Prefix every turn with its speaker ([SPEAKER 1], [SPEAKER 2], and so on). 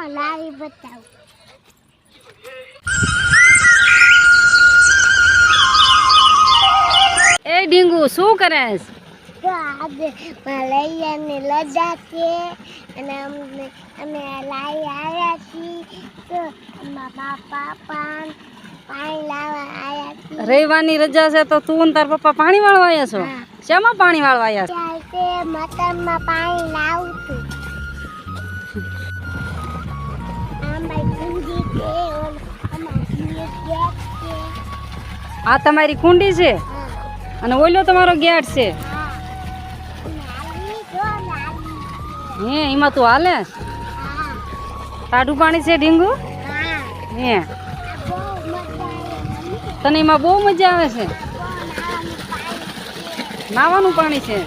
[SPEAKER 1] આમાં લાવી બતાવું.
[SPEAKER 2] એ ડીંગુ શું કરે
[SPEAKER 1] તો આજે મલૈયાની લજા છે અને અમને અમે લાવી આવ્યા છીએ. તો અમારા પાપા પાણી લાવવા આવ્યા છીએ.
[SPEAKER 2] રવિવારની રજા છે તો તું અને તારા પપ્પા પાણી વાળવા આવ્યા છો. શેમાં પાણી વાળવા આવ્યા છે?
[SPEAKER 1] ત્યારે પાણી લાવું છું.
[SPEAKER 2] આ તમારી કુંડી છે? અને ઓલો તમારો ગેટ છે?
[SPEAKER 1] હા,
[SPEAKER 2] એમાં તું હાલે? તાડું પાણી છે ડીંગુ
[SPEAKER 1] હે.
[SPEAKER 2] તને એમાં બહુ મજા આવે
[SPEAKER 1] છે?
[SPEAKER 2] નાવાનું પાણી છે?